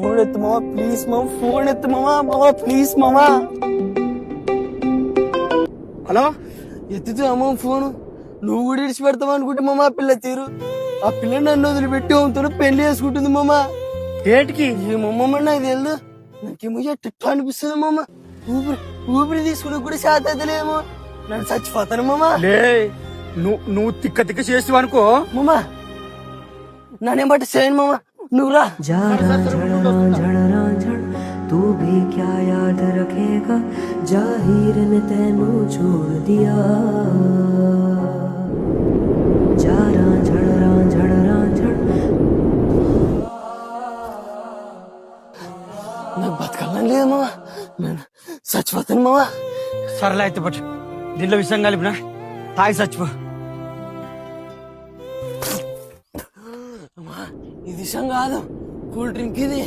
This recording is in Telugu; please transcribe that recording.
ఫోన్ ఎత్తు ప్లీజ్ మామ ఫోన్ ఎత్తు మామ మామ ప్లీజ్ మామ హలో? ఎత్తుతూ అమ్మ ఫోన్. నువ్వు కూడా ఇడిచి పెడతావు అనుకుంటే మామ పిల్ల తీరు. ఆ పిల్ల నన్ను వదిలిపెట్టి అమ్ముతాను పెళ్ళి చేసుకుంటుంది మామ ఏంటికి? ఏమమ్మ నాకు తెలియదు నాకేమో ఎట్ట అనిపిస్తుంది మామ ఊపిరి ఊపిరి తీసుకుని కూడా శాత తెలియమో నన్ను చచ్చిపోతాను మామ లే నువ్వు నువ్వు తిక్క తిక్క చేస్తావు అనుకో మామ నన్నేం బట్టి చేయను మామ नूरा। जरा जरा जरा जरा तू भी क्या याद रखेगा? ज़ाहिर ने तेनु छोड़ दिया। जारा झड़ मैं बात करना मामा। मैं सच बात है मामा? सरला बट दिल गाली बना हाय सच बा ఇది విషయం కాదు. కూల్ డ్రింక్ ఇది.